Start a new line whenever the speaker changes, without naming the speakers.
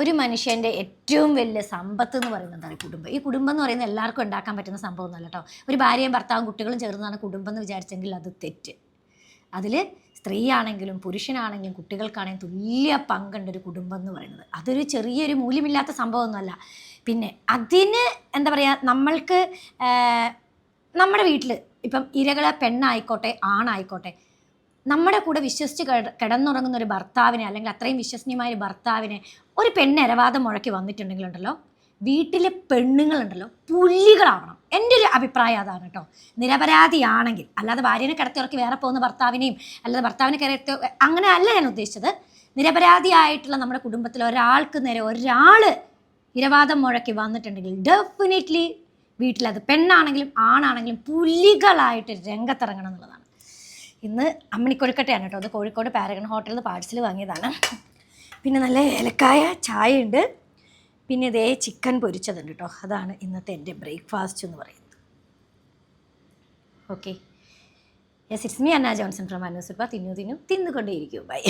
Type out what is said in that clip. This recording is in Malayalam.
ഒരു മനുഷ്യന്റെ ഏറ്റവും വലിയ സമ്പത്ത് എന്ന് പറയുന്നത് എന്താണ് കുടുംബം. ഈ കുടുംബം എന്ന് പറയുന്നത് എല്ലാവർക്കും ഉണ്ടാക്കാൻ പറ്റുന്ന സംഭവമൊന്നുമല്ല കേട്ടോ ഒരു ഭാര്യയും ഭർത്താവും കുട്ടികളും ചേർന്നാണ് കുടുംബം എന്ന് വിചാരിച്ചെങ്കിൽ അത് തെറ്റ്. അതിൽ സ്ത്രീയാണെങ്കിലും പുരുഷനാണെങ്കിലും കുട്ടികൾക്കാണെങ്കിലും തുല്യ പങ്കുണ്ട് ഒരു കുടുംബം എന്ന് പറയുന്നത്. അതൊരു ചെറിയൊരു മൂല്യമില്ലാത്ത സംഭവമൊന്നുമല്ല. പിന്നെ അതിന് എന്താ പറയുക നമ്മൾക്ക് നമ്മുടെ വീട്ടിൽ ഇപ്പം ഇരകളെ പെണ്ണായിക്കോട്ടെ ആണായിക്കോട്ടെ നമ്മുടെ കൂടെ വിശ്വസിച്ച് കിട കിടന്നുറങ്ങുന്ന ഒരു ഭർത്താവിനെ അല്ലെങ്കിൽ അത്രയും വിശ്വസനീയമായ ഒരു ഭർത്താവിനെ ഒരു പെണ്ണ് ഇരവാദം മുഴക്കി വന്നിട്ടുണ്ടെങ്കിലുണ്ടല്ലോ വീട്ടിലെ പെണ്ണുങ്ങളുണ്ടല്ലോ പുല്ലികളാവണം. എന്റെ ഒരു അഭിപ്രായം അതാണ് കേട്ടോ. നിരപരാധിയാണെങ്കിൽ അല്ലാതെ ഭാര്യനെ കിടത്തിറക്കി വേറെ പോകുന്ന ഭർത്താവിനെയും അല്ലാതെ ഭർത്താവിനെ കിടത്തി അങ്ങനെ അല്ല ഞാൻ ഉദ്ദേശിച്ചത്. നിരപരാധിയായിട്ടുള്ള നമ്മുടെ കുടുംബത്തിൽ ഒരാൾക്ക് നേരെ ഒരാൾ ഇരവാദം മുഴക്കി വന്നിട്ടുണ്ടെങ്കിൽ ഡെഫിനറ്റ്ലി വീട്ടിലത് പെണ്ണാണെങ്കിലും ആണാണെങ്കിലും പുലികളായിട്ട് രംഗത്തിറങ്ങണം എന്നുള്ളതാണ്. ഇന്ന് അമ്മണി കൊഴുക്കട്ടയാണ് കേട്ടോ. അത് കോഴിക്കോട് പാരഗൺ ഹോട്ടലിൽ നിന്ന് പാഴ്സൽ വാങ്ങിയതാണ്. പിന്നെ നല്ല ഏലക്കായ ചായ ഉണ്ട് പിന്നെ ഇതേ ചിക്കൻ പൊരിച്ചതുണ്ട് കേട്ടോ. അതാണ് ഇന്നത്തെ എന്റെ ബ്രേക്ക്ഫാസ്റ്റ് എന്ന് പറയുന്നത്. Okay yes it's me Anna Johnson from അന്നൂസുപ്പ തിന്നു തിന്നു തിന്നുകൊണ്ടേയിരിക്കും. ബൈ